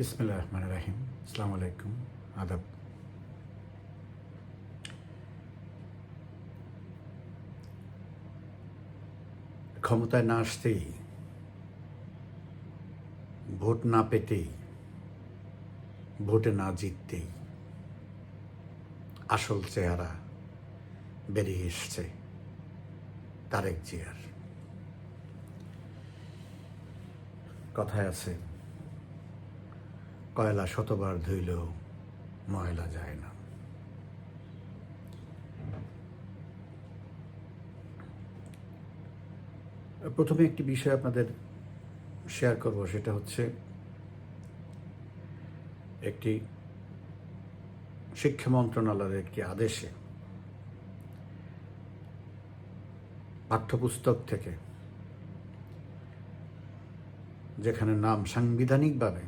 বিসমিল্লাহ রহমান রাহিম আসসালামু আলাইকুম। আদাব। ক্ষমতায় না আসতেই, ভোট না পেতেই, ভোটে না জিততেই আসল চেহারা বেরিয়ে এসছে তারেক জিয়ার। কথায় আছে কয়লা শতবার ধুইলেও ময়লা যায় না। প্রথমে একটি বিষয় আপনাদের শেয়ার করব, সেটা হচ্ছে একটি শিক্ষা মন্ত্রণালয়ের একটি আদেশে পাঠ্যপুস্তক থেকে, যেখানে নাম সাংবিধানিকভাবে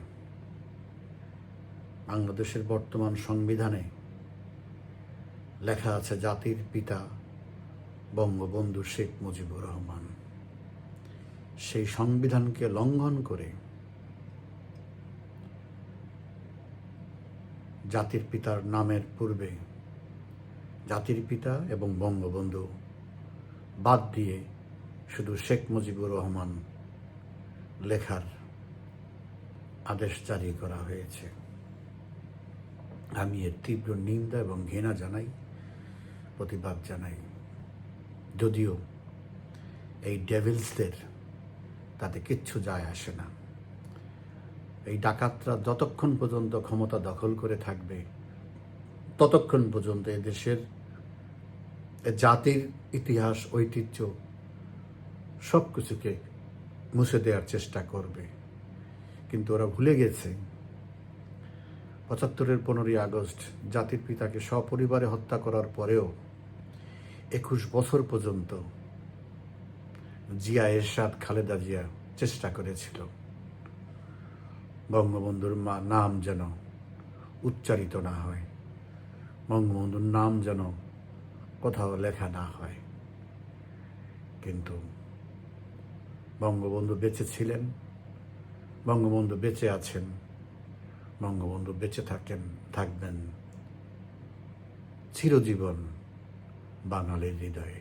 বাংলাদেশের বর্তমান সংবিধানে লেখা আছে জাতির পিতা বঙ্গবন্ধু শেখ মুজিবুর রহমান। সেই সংবিধানকে লঙ্ঘন করে জাতির পিতার নামের পূর্বে জাতির পিতা এবং বঙ্গবন্ধু বাদ দিয়ে শুধু শেখ মুজিবুর রহমান লেখার আদেশ জারি করা হয়েছে। আমি এর তীব্র নিন্দা এবং ঘৃণা জানাই, প্রতিবাদ জানাই। যদিও এই ডেভিলসদের তাতে কিচ্ছু যায় আসে না। এই ডাকাতরা যতক্ষণ পর্যন্ত ক্ষমতা দখল করে থাকবে, ততক্ষণ পর্যন্ত এদেশের জাতির ইতিহাস, ঐতিহ্য সব কিছুকে মুছে দেওয়ার চেষ্টা করবে। কিন্তু ওরা ভুলে গেছে পঁচাত্তরের পনেরোই আগস্ট জাতির পিতাকে সপরিবারে হত্যা করার পরেও একুশ বছর পর্যন্ত জিয়া এরশাদ খালেদা জিয়া চেষ্টা করেছিল। বঙ্গবন্ধুর নাম যেন উচ্চারিত না হয়, বঙ্গবন্ধুর নাম যেন কোথাও লেখা না হয়। কিন্তু বঙ্গবন্ধু বেঁচে ছিলেন, বঙ্গবন্ধু বেঁচে আছেন। বঙ্গবন্ধু বেঁচে থাকেন, থাকবেন চিরজীবন বাঙালির হৃদয়ে।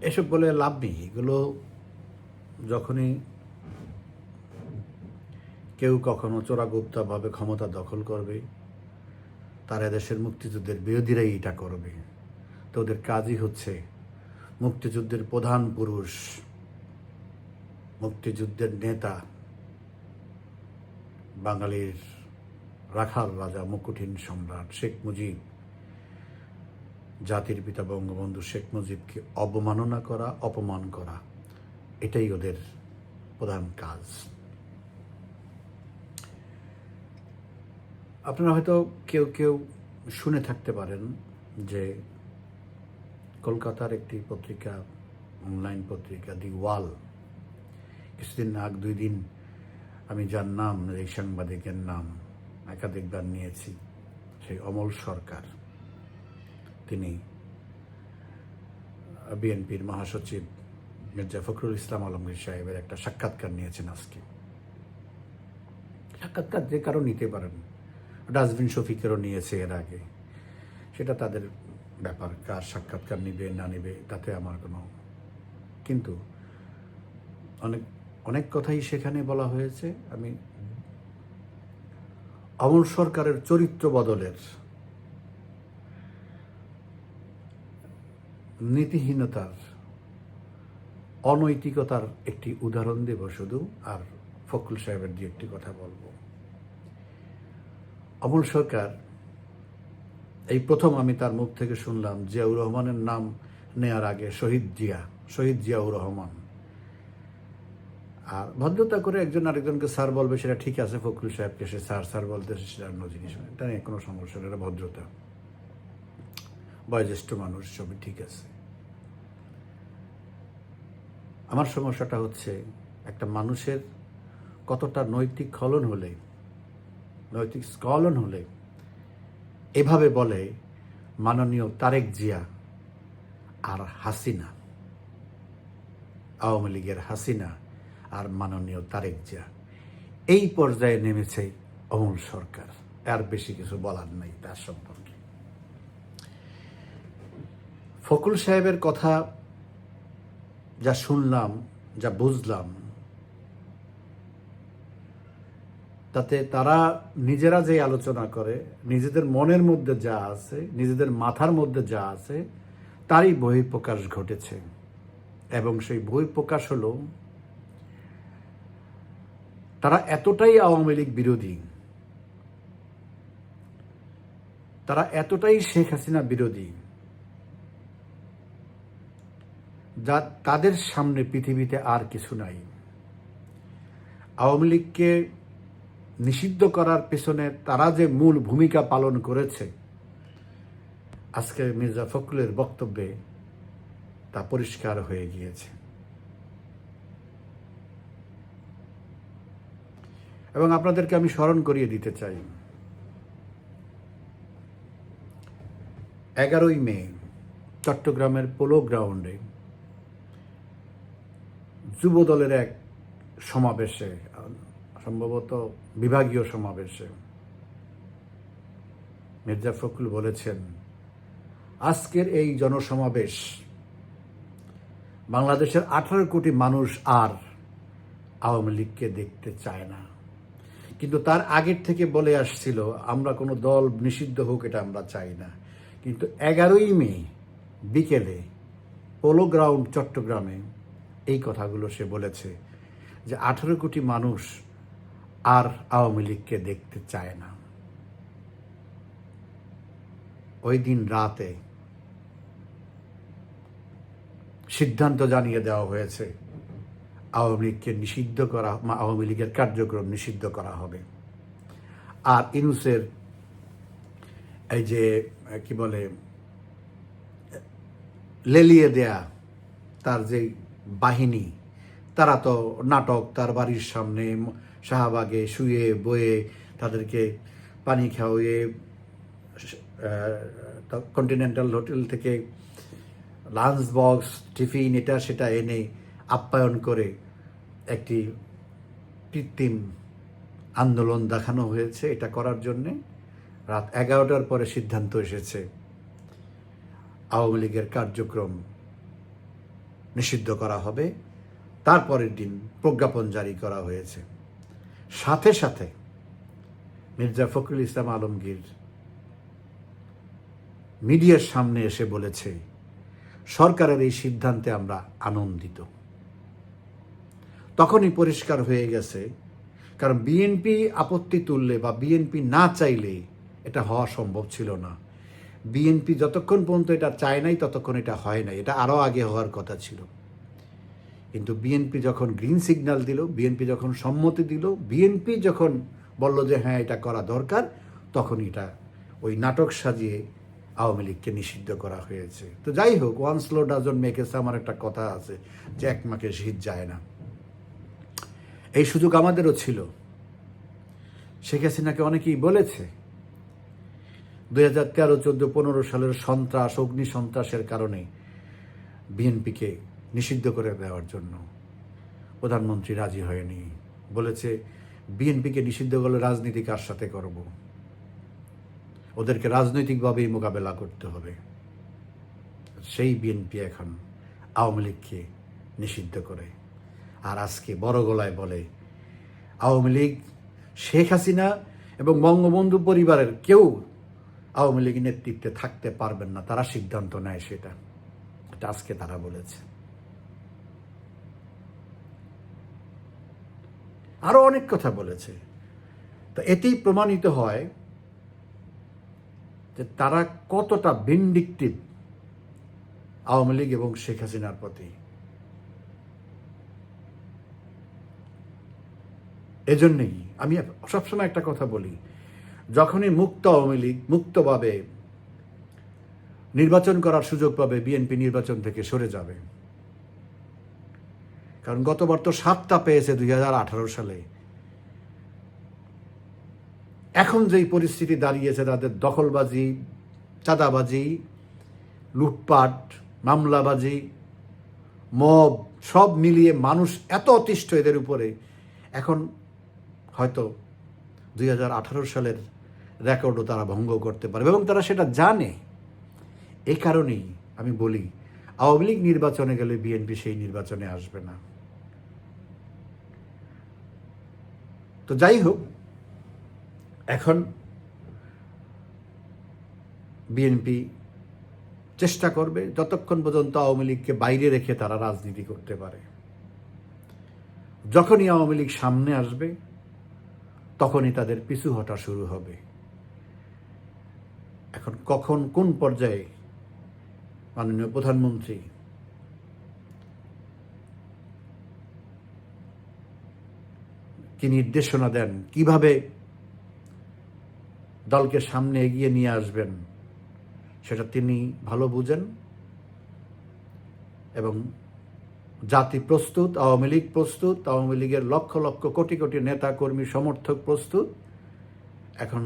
এসব বলে লাভ নেই। এগুলো যখনই কেউ কখনো চোরাগুপ্তাভাবে ক্ষমতা দখল করবে, তারা দেশের মুক্তিযুদ্ধের বিরোধীরাই এটা করবে। তো ওদের কাজই হচ্ছে মুক্তিযুদ্ধের প্রধান পুরুষ মুক্তিযুদ্ধের নেতা বাঙালির রাখাল রাজা মুকুটিন সম্রাট শেখ মুজিব, জাতির পিতা বঙ্গবন্ধু শেখ মুজিবকে অবমাননা করা, অপমান করা, এটাই ওদের প্রধান কাজ। আপনারা হয়তো কেউ কেউ শুনে থাকতে পারেন যে কলকাতার একটি পত্রিকা, অনলাইন পত্রিকা, দি ওয়াল কিছুদিন আগ দুই দিন আমি যার নাম, এই সাংবাদিকের নাম একাধিকবার নিয়েছি, সেই অমল সরকার। তিনি বিএনপির মহাসচিব মির্জা ফখরুল ইসলাম আলমগীর সাহেবের একটা সাক্ষাৎকার নিয়েছেন আজকে। সাক্ষাৎকার যে কারও নিতে পারেন, ডাস্টবিন শফিকেরও নিয়েছে এর আগে। সেটা তাদের ব্যাপার, কার সাক্ষাৎকার নিবে না নিবে, তাতে আমার কোনো কিন্তু অনেক অনেক কথাই সেখানে বলা হয়েছে। আমি অমল সরকারের চরিত্র বদলের নীতিহীনতার, অনৈতিকতার একটি উদাহরণ দেব শুধু, আর ফখরুল সাহেবের দিয়ে একটি কথা বলব। অমল সরকার, এই প্রথম আমি তার মুখ থেকে শুনলাম, জিয়াউর রহমানের নাম নেয়ার আগে শহীদ জিয়া, শহীদ জিয়াউর রহমান। আর ভদ্রতা করে একজন আরেকজনকে স্যার বলবে, সেটা ঠিক আছে, ফখরুল সাহেবকে, সে স্যার স্যার বলতে সেটা অন্য জিনিস এটা নিয়ে কোনো সমস্যা এটা ভদ্রতা। বয়োজ্যেষ্ঠ মানুষ, সবই ঠিক আছে। আমার সমস্যাটা হচ্ছে, একটা মানুষের কতটা নৈতিক খলন হলে, নৈতিক স্খলন হলে, এভাবে বলে, মাননীয় তারেক জিয়া আর হাসিনা, আওয়ামী লীগের হাসিনা আর মাননীয় তারেক জিয়া। এই পর্যায়ে নেমেছে অমল সরকার। আর বেশি কিছু বলার নাই তার সম্পর্কে। ফকুল সাহেবের কথা যা শুনলাম, যা বুঝলাম, তাতে তারা নিজেরা যে আলোচনা করে, নিজেদের মনের মধ্যে যা আছে, নিজেদের মাথার মধ্যে যা আছে, তারই বহিঃপ্রকাশ ঘটেছে। এবং সেই বহিঃপ্রকাশ হলো তারা এতটাই আওয়ামী লীগ বিরোধী। তারা এতটাই শেখ হাসিনা বিরোধী যা তাদের সামনে পৃথিবীতে আর কিছু নাই। আওয়ামী লীগকে নিষিদ্ধ করার পেছনে তারা যে মূল ভূমিকা পালন করেছে আজকে মির্জা ফখরুলের বক্তব্যে তা পরিষ্কার হয়ে গিয়েছে। এবং আপনাদেরকে আমি স্মরণ করিয়ে দিতে চাই। এগারোই মে, চট্টগ্রামের পোলো গ্রাউন্ডে যুব দলের এক সমাবেশে, সম্ভবত বিভাগীয় সমাবেশে মির্জা ফখরুল বলেছেন, আজকের এই জনসমাবেশ বাংলাদেশের আঠারো কোটি মানুষ আর আওয়ামী লীগকে দেখতে চায় না। কিন্তু তার আগের থেকে বলে আসছিল, আমরা কোনো দল নিষিদ্ধ হোক, এটা আমরা চাই না। কিন্তু এগারোই মে বিকেলে পোলো গ্রাউন্ড, চট্টগ্রামে এই কথাগুলো সে বলেছে যে আঠারো কোটি মানুষ আর আওয়ামী লীগকে দেখতে চায় না। ওই দিন রাতে সিদ্ধান্ত জানিয়ে দেওয়া হয়েছে আওয়ামী লীগকে নিষিদ্ধ করা আওয়ামী লীগের কার্যক্রম নিষিদ্ধ করা হবে। আর ইনুসের এই যে, কি বলে, লেলিয়ে দেয়া তার যে বাহিনী, তারা তো নাটক, তার বাড়ির সামনে শাহবাগে শুয়ে, বয়ে তাদেরকে পানি খাওয়িয়ে কন্টিনেন্টাল হোটেল থেকে লাঞ্চ বক্স, টিফিন, এটা সেটা এনে আপ্যায়ন করে একটি কৃত্রিম আন্দোলন দেখানো হয়েছে এটা করার জন্যে। রাত এগারোটার পরে সিদ্ধান্ত এসেছে। আওয়ামী লীগের কার্যক্রম নিষিদ্ধ করা হবে। তারপরের দিন প্রজ্ঞাপন জারি করা হয়েছে। সাথে সাথে মির্জা ফখরুল ইসলাম আলমগীর মিডিয়ার সামনে এসে বলেছে, সরকারের এই সিদ্ধান্তে আমরা আনন্দিত। তখনই পরিষ্কার হয়ে গেছে। কারণ বিএনপি আপত্তি তুললে বা বিএনপি না চাইলে এটা হওয়া সম্ভব ছিল না। বিএনপি যতক্ষণ পর্যন্ত এটা চায় নাই, ততক্ষণ এটা হয় নাই। এটা আরও আগে হওয়ার কথা ছিল। কিন্তু বিএনপি যখন গ্রিন সিগন্যাল দিল বিএনপি যখন সম্মতি দিল বিএনপি যখন বলল যে হ্যাঁ এটা করা দরকার তখন এটা ওই নাটক সাজিয়ে আওয়ামী লীগকে নিষিদ্ধ করা হয়েছে। তো যাই হোক ওয়ান স্লো ডাজন মেকেছে আমার একটা কথা আছে যে, এক মাকে শীত যায় না। এই সুযোগ আমাদেরও ছিল। শেখ হাসিনাকে অনেকেই বলেছে, দুই হাজার তেরো, চোদ্দ, পনেরো সালের সন্ত্রাস, অগ্নি সন্ত্রাসের কারণে বিএনপিকে নিষিদ্ধ করে দেওয়ার জন্য প্রধানমন্ত্রী রাজি হয়নি। বলেছে, বিএনপিকে নিষিদ্ধ করলে রাজনীতি কার সাথে করব? ওদেরকে রাজনৈতিকভাবেই মোকাবেলা করতে হবে। সেই বিএনপি এখন আওয়ামী লীগকে নিষিদ্ধ করে। আর আজকে বড় গলায় বলে, আওয়ামী লীগ, শেখ হাসিনা এবং বঙ্গবন্ধু পরিবারের কেউ আওয়ামী লীগ নেতৃত্বে থাকতে পারবেন না। তারা সিদ্ধান্ত নেয় সেটা। এটা আজকে তারা বলেছে। আরও অনেক কথা বলেছে। তো এতেই প্রমাণিত হয় যে তারা কতটা ভিন্ডিকটিভ আওয়ামী লীগ এবং শেখ হাসিনার প্রতি। এজন্যই আমি সবসময় একটা কথা বলি, যখনই মুক্ত আওয়ামী লীগ মুক্তভাবে নির্বাচন করার সুযোগ পাবে, বিএনপি নির্বাচন থেকে সরে যাবে। কারণ গতবার তো সাতটা পেয়েছে দুই হাজার আঠারো সালে। এখন যেই পরিস্থিতি দাঁড়িয়েছে, তাদের দখলবাজি, চাঁদাবাজি, লুটপাট, মামলাবাজি, মব, সব মিলিয়ে মানুষ এত অতিষ্ঠ এদের উপরে, এখন হয়তো দুই হাজার আঠারো সালের রেকর্ডও তারা ভঙ্গ করতে পারবে এবং তারা সেটা জানে। এই কারণেই আমি বলি, আওয়ামী লীগ নির্বাচনে গেলে বিএনপি সেই নির্বাচনে আসবে না। তো যাই হোক, এখন বিএনপি চেষ্টা করবে যতক্ষণ পর্যন্ত আওয়ামী লীগকে বাইরে রেখে তারা রাজনীতি করতে পারে। যখনই আওয়ামী লীগ সামনে আসবে তখনই তাদের পিছু হটা শুরু হবে। এখন কখন কোন পর্যায়ে, মাননীয় প্রধানমন্ত্রী? কি নির্দেশনা দেন? কীভাবে দলকে সামনে এগিয়ে নিয়ে আসবেন? সেটা তিনি ভালো বুঝেন। এবং জাতি প্রস্তুত, আওয়ামী লীগ প্রস্তুত, আওয়ামী লীগের লক্ষ লক্ষ কোটি কোটি নেতা, কর্মী, সমর্থক প্রস্তুত। এখন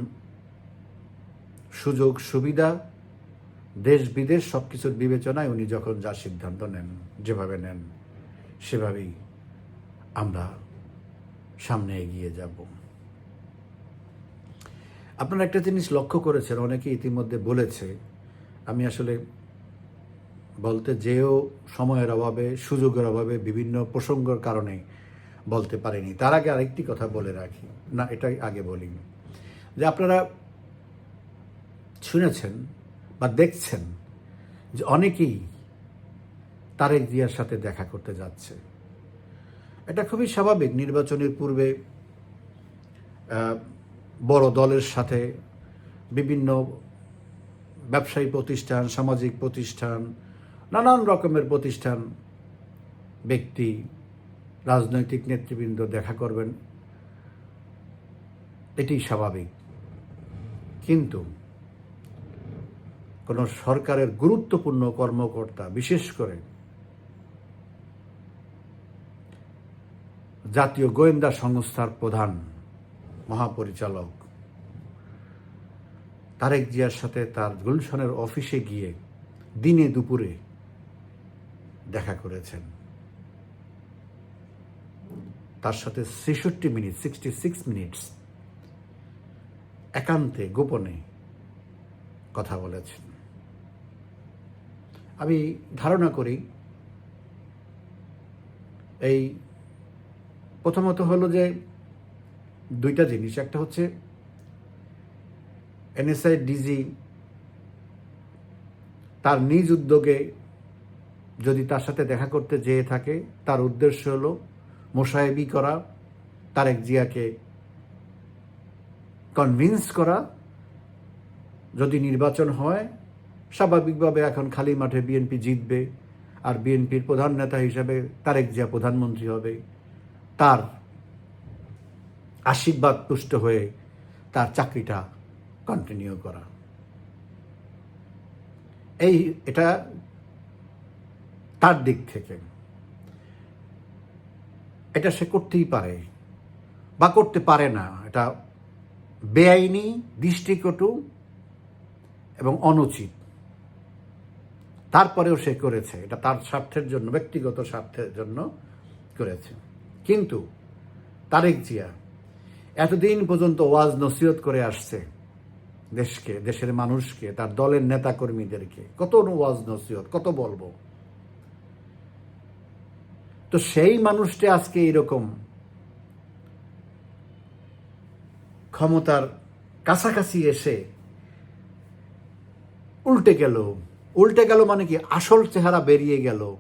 সুযোগ, সুবিধা, দেশ, বিদেশ সব কিছুর বিবেচনায় উনি যখন যা সিদ্ধান্ত নেন, যেভাবে নেন, সেভাবেই আমরা সামনে এগিয়ে যাব। আপনারা একটা জিনিস লক্ষ্য করেছেন, অনেকে ইতিমধ্যে বলেছে, আমি আসলে বলতে যেও সময়ের অভাবে, সুযোগের অভাবে, বিভিন্ন প্রসঙ্গের কারণে বলতে পারিনি। তার আগে আরেকটি কথা বলে রাখি। না, এটাই আগে বলি। যে আপনারা শুনেছেন বা দেখছেন যে অনেকেই তারেক জিয়ার সাথে দেখা করতে যাচ্ছে। এটা খুবই স্বাভাবিক। নির্বাচনের পূর্বে বড় দলের সাথে বিভিন্ন ব্যবসায়ী প্রতিষ্ঠান, সামাজিক প্রতিষ্ঠান নানান রকমের প্রতিষ্ঠান, ব্যক্তি, রাজনৈতিক নেতৃবৃন্দ দেখা করবেন। এটি স্বাভাবিক। কিন্তু কোনো সরকারের গুরুত্বপূর্ণ কর্মকর্তা, বিশেষ করে জাতীয় গোয়েন্দা সংস্থার প্রধান মহাপরিচালক তারেক জিয়ার সাথে তার গুলশনের অফিসে গিয়ে দিনে দুপুরে দেখা করেছেন। তার সাথে ছেষট্টি মিনিট সিক্সটি সিক্স মিনিটস একান্তে, গোপনে কথা বলেছেন। আমি ধারণা করি, এই প্রথমত হলো যে দুইটা জিনিস। একটা হচ্ছে এনএসআই ডিজি তার নিজ উদ্যোগে যদি তার সাথে দেখা করতে যেয়ে থাকে, তার উদ্দেশ্য হলো মোসাহেবি করা, তারেক জিয়াকে কনভিন্স করা। যদি নির্বাচন হয়, স্বাভাবিকভাবে এখন খালি মাঠে বিএনপি জিতবে, আর বিএনপির প্রধান নেতা হিসেবে তারেক জিয়া প্রধানমন্ত্রী হবে। তার আশীর্বাদ পুষ্ট হয়ে তার চাকরিটা কন্টিনিউ করা। এই, এটা তার দিক থেকে। এটা সে করতেই পারে বা করতে পারে না, এটা বেআইনি, দৃষ্টিকটু এবং অনুচিত। তারপরেও সে করেছে, এটা তার স্বার্থের জন্য, ব্যক্তিগত স্বার্থের জন্য করেছে। কিন্তু তারেক জিয়া এতদিন পর্যন্ত ওয়াজ নসিহত করে আসছে দেশকে, দেশের মানুষকে, তার দলের নেতা কর্মীদেরকে কত ওয়াজ নসিহত, কত বলব? তো সেই মানুষটা আজকে এরকম ক্ষমতার কাছাকাছি এসে উল্টে গেল। উল্টে গেল মানে কি? আসল চেহারা বেরিয়ে গেল।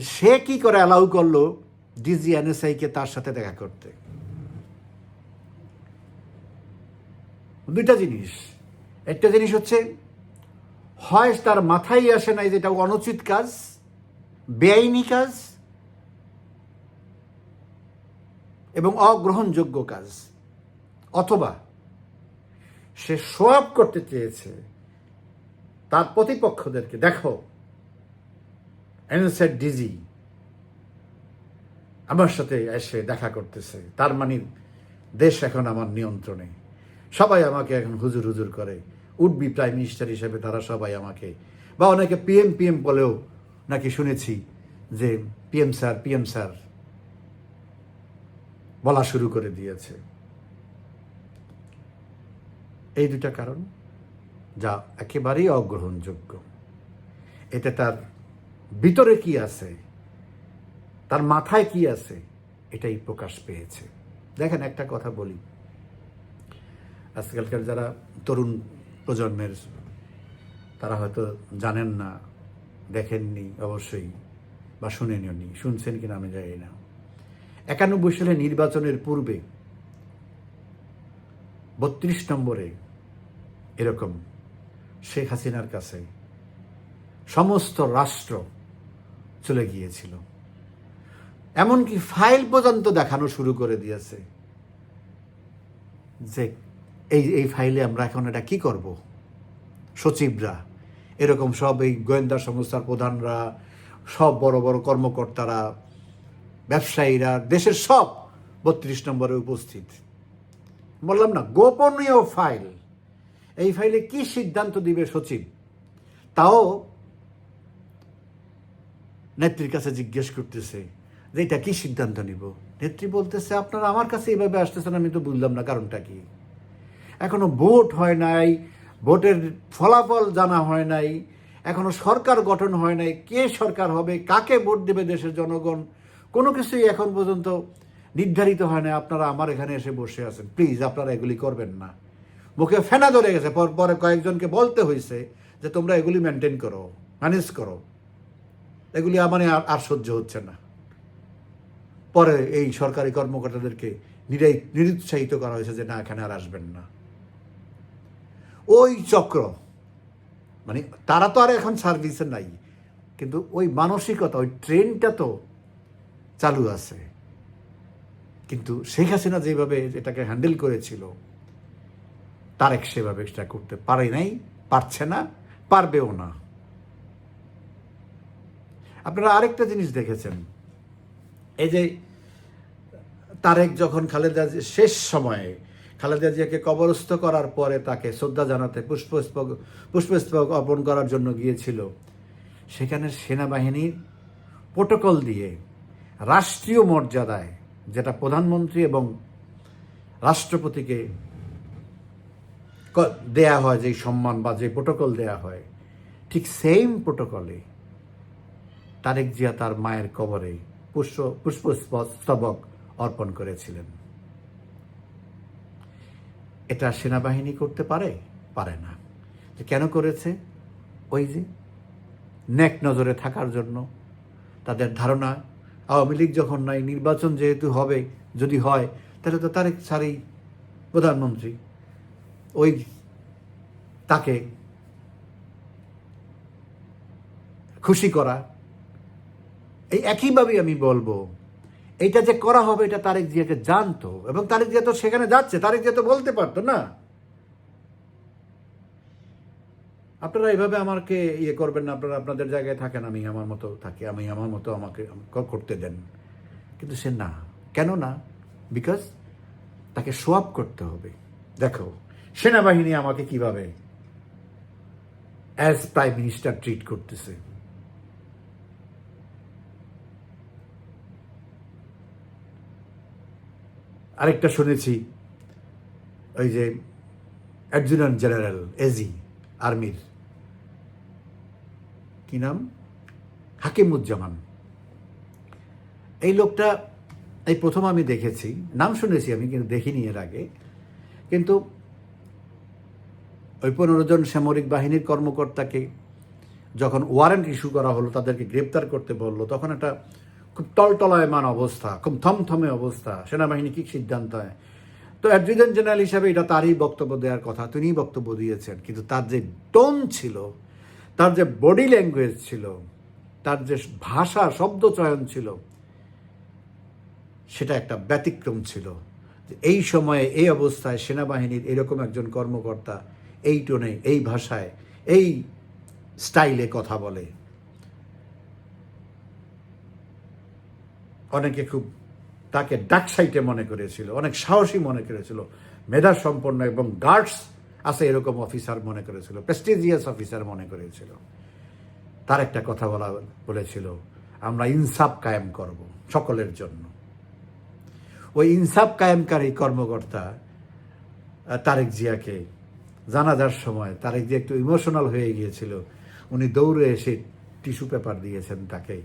সে কি করে অ্যালাউ করল? ডিজি এনএসআই কে তার সাথে দেখা করতে। দুইটা জিনিস। একটা জিনিস হচ্ছে, হয় তার মাথায় আসে নাই যেটা অনুচিত কাজ বেআইনি কাজ এবং অগ্রহণযোগ্য কাজ। অথবা সে সোয়াব করতে চেয়েছে, তার প্রতিপক্ষদেরকে। দেখো এনএসএড ডিজি আমার সাথে এসে দেখা করতেছে। তার মানে দেশ এখন আমার নিয়ন্ত্রণে। সবাই আমাকে এখন হুজুর হুজুর করে। উড বি প্রাইম মিনিস্টার হিসেবে তারা সবাই আমাকে, বা অনেকে পিএম পিএম বলেও নাকি শুনেছি যে পিএম স্যার পিএম স্যার বলা শুরু করে দিয়েছে। এই দুটা কারণ যা একেবারেই অগ্রহণযোগ্য। এতে তার ভিতরে কি আছে, তার মাথায় কি আছে, এটাই প্রকাশ পেয়েছে। দেখেন, একটা কথা বলি। আজকালকার যারা তরুণ প্রজন্মের, তারা হয়তো জানেন না দেখেননি অবশ্যই বা শুনেননি শুনছেন কিনা আমি জানি না। একানব্বই সালে নির্বাচনের পূর্বে বত্রিশ নম্বরে এরকম শেখ হাসিনার কাছে সমস্ত রাষ্ট্র চলে গিয়েছিল। এমনকি ফাইল পর্যন্ত দেখানো শুরু করে দিয়েছে যে এই এই ফাইলে আমরা এখন এটা কি করব? সচিবরা এরকম সব এই গোয়েন্দা সংস্থার প্রধানরা, সব বড় বড় কর্মকর্তারা, ব্যবসায়ীরা, দেশের সব বত্রিশ নম্বরে উপস্থিত। বললাম না, গোপনীয় ফাইল। এই ফাইলে কি সিদ্ধান্ত দিবে সচিব? তাও নেত্রীর কাছে জিজ্ঞেস করতেছে যে এটা কি সিদ্ধান্ত নিব? নেত্রী বলতেছে, আপনারা আমার কাছে এইভাবে আসতেছেন, আমি তো বুঝলাম না কারণটা কি? এখনও ভোট হয় নাই ভোটের ফলাফল জানা হয় নাই, এখনও সরকার গঠন হয় নাই, কে সরকার হবে, কাকে ভোট দেবে দেশের জনগণ, কোনো কিছুই এখন পর্যন্ত নির্ধারিত হয় না আপনারা আমার এখানে এসে বসে আছেন। প্লিজ, আপনারা এগুলি করবেন না। মুখে ফেনা ধরে গেছে। পর কয়েকজনকে বলতে হয়েছে যে, তোমরা এগুলি মেনটেন করো ম্যানেজ করো। এগুলি আমার আর সহ্য হচ্ছে না। পরে এই সরকারি কর্মকর্তাদেরকে নিরুৎসাহিত করা হয়েছে যে, না, এখানে আর আসবেন না। ওই চক্র। মানে তারা তো আর এখন সার্ভিসে নাই। কিন্তু ওই মানসিকতা, ওই ট্রেনটা তো চালু আছে। কিন্তু শেখ হাসিনা যেভাবে এটাকে হ্যান্ডেল করেছিল, তারেক সেভাবে সেটা করতে পারে নাই, পারছে না, পারবেও না। আপনারা আরেকটা জিনিস দেখেছেন। এই যে তারেক যখন খালেদা শেষ সময়ে খালেদা জিয়াকে কবরস্থ করার পরে তাকে শ্রদ্ধা জানাতে পুষ্পস্তবক পুষ্পস্তবক অর্পণ করার জন্য গিয়েছিল। সেখানে সেনাবাহিনীর প্রোটোকল দিয়ে রাষ্ট্রীয় মর্যাদায়, যেটা প্রধানমন্ত্রী এবং রাষ্ট্রপতিকে দেয়া হয় যে সম্মান বা যে প্রোটোকল দেয়া হয়, ঠিক সেম প্রোটোকলে তারেক জিয়া তার মায়ের কবরে পুষ্প, পুষ্পস্তবক অর্পণ করেছিলেন। এটা সেনাবাহিনী করতে পারে? পারে না। কেন করেছে? ওই যে নেক নজরে থাকার জন্য। তাদের ধারণা, আওয়ামী লীগ যখন নাই, নির্বাচন যেহেতু হবে, যদি হয়, তাহলে তো তারেক সারেই প্রধানমন্ত্রী। ওই তাকে খুশি করা। এই একইভাবেই আমি বলব এইটা যে করা হবে, এটা তারেক জিয়াকে জানতো এবং তারেক জিয়া তো সেখানে যাচ্ছে, তারেক জিয়া তো বলতে পারতো না। আপনারা এইভাবে আমাকে ইয়ে করবেন না, আপনারা আপনাদের জায়গায় থাকেন, আমি আমার মতো থাকি, আমি আমার মতো আমাকে করতে দেন। কিন্তু সে না। কেন না? বিকজ তাকে সোয়াপ করতে হবে। দেখো, সেনাবাহিনী আমাকে কীভাবে অ্যাজ প্রাইম মিনিস্টার ট্রিট করতেছে। আরেকটা শুনেছি, ওই যে অ্যাডজুনেন্ট জেনারেল এজি আর্মির। কি নাম? হাকিমুজ্জামান। এই লোকটা, এই প্রথম আমি দেখেছি, নাম শুনেছি আমি, কিন্তু দেখিনি এর আগে। কিন্তু ওই পনেরো জন সামরিক বাহিনীর কর্মকর্তাকে যখন ওয়ারেন্ট ইস্যু করা হলো, তাদেরকে গ্রেপ্তার করতে বলল, তখন একটা খুব টলটলায়মান অবস্থা, খুব থমথমে অবস্থা। সেনাবাহিনী কি সিদ্ধান্ত হয় তো অ্যাডজুডেন্ট জেনারেল হিসাবে এটা তারই বক্তব্য দেওয়ার কথা, তিনিই বক্তব্য দিয়েছেন। কিন্তু তার যে টোন ছিল, তার যে বডি ল্যাঙ্গুয়েজ ছিল, তার যে ভাষা, শব্দ চয়ন ছিল, সেটা একটা ব্যতিক্রম ছিল। এই সময়ে, এই অবস্থায় সেনাবাহিনীর এরকম একজন কর্মকর্তা এই টোনে, এই ভাষায়, এই স্টাইলে কথা বলে। অনেকে খুব তাকে ডাক সাইটে মনে করেছিল, অনেক সাহসী মনে করেছিল। মেধা সম্পন্ন এবং গার্ডস আছে এরকম অফিসার মনে করেছিল প্রেস্টিজিয়াস অফিসার মনে করেছিল। তার একটা কথা বলা, বলেছিল, আমরা ইনসাফ কায়েম করব সকলের জন্য। ওই ইনসাফ কায়েমকারী কর্মকর্তা তারেক জিয়াকে জানাজার সময় তারেক জিয়া একটু ইমোশনাল হয়ে গিয়েছিল। উনি দৌড়ে এসে টিস্যু পেপার দিয়েছেন তাকে।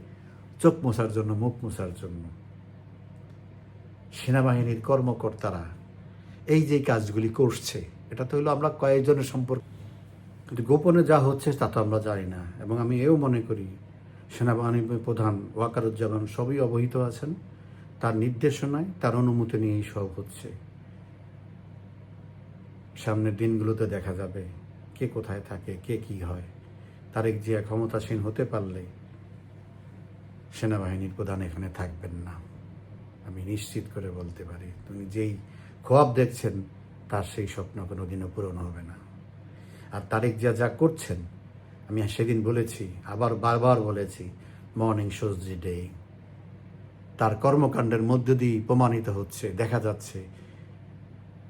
চোখ মোছার জন্য, মুখ মোছার জন্য। সেনাবাহিনীর কর্মকর্তারা এই যে কাজগুলি করছে, এটা তো হলো আমরা কয়েকজনের সম্পর্ক। কিন্তু গোপনে যা হচ্ছে, তা তো আমরা জানি না। এবং আমি এও মনে করি, সেনাবাহিনী প্রধান ওয়াকারুজ্জামান সবই অবহিত আছেন। তার নির্দেশনায়, তার অনুমতি নিয়েই সব হচ্ছে। সামনের দিনগুলোতে দেখা যাবে, কে কোথায় থাকে, কে কি হয়। তারেক জিয়া ক্ষমতাসীন হতে পারলে সেনাবাহিনীর প্রধান এখানে থাকবেন না। আমি নিশ্চিত করে বলতে পারি, তুমি যেই খোয়াব দেখছেন, তার সেই স্বপ্ন কোনোদিনও পূরণ হবে না। আর তারেক যা যা করছেন, আমি সেদিন বলেছি, আবার বারবার বলেছি, মর্নিং শোজ ডে। তার কর্মকাণ্ডের মধ্য দিয়ে প্রমাণিত হচ্ছে, দেখা যাচ্ছে,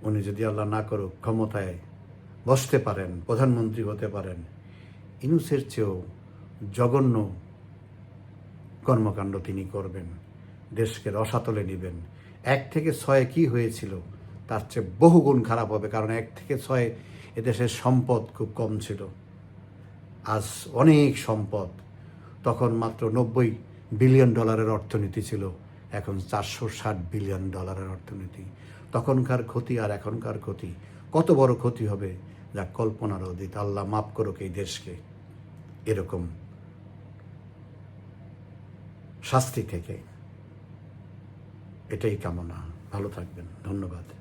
উনি যদি আল্লাহ না করুক, ক্ষমতায় বসতে পারেন, প্রধানমন্ত্রী হতে পারেন, ইনুসের চেয়েও জঘন্য কর্মকাণ্ড তিনি করবেন। দেশকে রসাতলে নেবেন। এক থেকে ছয়ে কি হয়েছিল, তার চেয়ে বহুগুণ খারাপ হবে, কারণ এক থেকে ছয়ে এদেশের সম্পদ খুব কম ছিল। আজ অনেক সম্পদ। তখন মাত্র নব্বই বিলিয়ন ডলারের অর্থনীতি ছিল, এখন চারশো ষাট বিলিয়ন ডলারের অর্থনীতি। তখনকার ক্ষতি আর এখনকার ক্ষতি, কত বড় ক্ষতি হবে, যা কল্পনার অতীত। আল্লাহ মাফ করুক এই দেশকে। এরকম শাস্তি থেকে এটাই কামনা। ভালো থাকবেন। ধন্যবাদ।